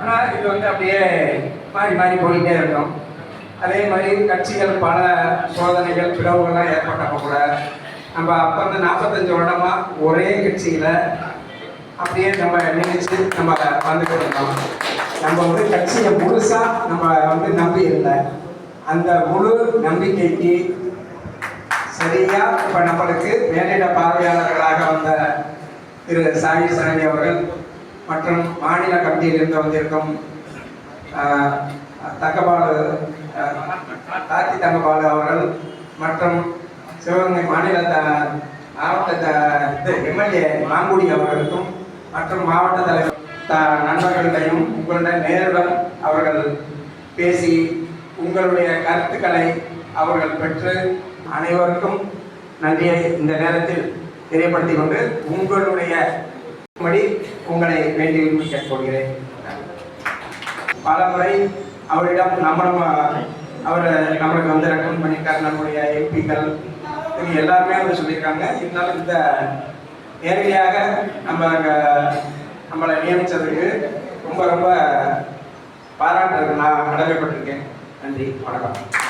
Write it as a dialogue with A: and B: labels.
A: ஆனால் இது வந்து அப்படியே மாறி மாறி போயிட்டே இருக்கும் அதே மாதிரி கட்சிகள் பல சோதனைகள் பிளவுகள்லாம் ஏற்பட்டப்ப கூட நம்ம அப்போ வந்து நாற்பத்தஞ்சு வருடமா ஒரே கட்சியில் அப்படியே நம்ம நினைச்சு நம்ம வந்துட்டு இருந்தோம். நம்ம வந்து கட்சியை முழுசாக நம்ம வந்து நம்பி இல்லை. அந்த முழு நம்பிக்கைக்கு சரியா இப்போ நம்மளுக்கு மேலிட பார்வையாளர்களாக வந்த திரு சாயி சரணி அவர்கள் மற்றும் மாநில கமிட்டியிலிருந்து வந்திருக்கும் ஆஹ், தங்கபாலு கார்த்தி தங்கபாலு அவர்கள் மற்றும் சிவகங்கை மாநில மாவட்ட எம்எல்ஏ மாங்குடி அவர்களுக்கும் மற்றும் மாவட்ட தலைவர் த- நண்பர்களிடையும் உங்களுடன் நேருடன் அவர்கள் பேசி உங்களுடைய கருத்துக்களை அவர்கள் பெற்று அனைவருக்கும் நன்றியை இந்த நேரத்தில் தெரியப்படுத்திக் கொண்டு உங்களுடைய படி உங்களை வேண்டி விரும்பி கேட்டுக்கொள்கிறேன் பல முறை அவரிடம் நம்மளும் அவர் நம்மளுக்கு வந்து ரெக்கமெண்ட் பண்ணியிருக்காரு நம்முடைய எம்பிக்கள் இவங்க எல்லாருமே வந்து சொல்லியிருக்காங்க. இருந்தாலும் இந்த நேரடியாக நம்ம நம்மளை நியமித்ததுக்கு ரொம்ப ரொம்ப பாராட்டு நான் கடமைப்பட்டிருக்கேன். நன்றி. வணக்கம்.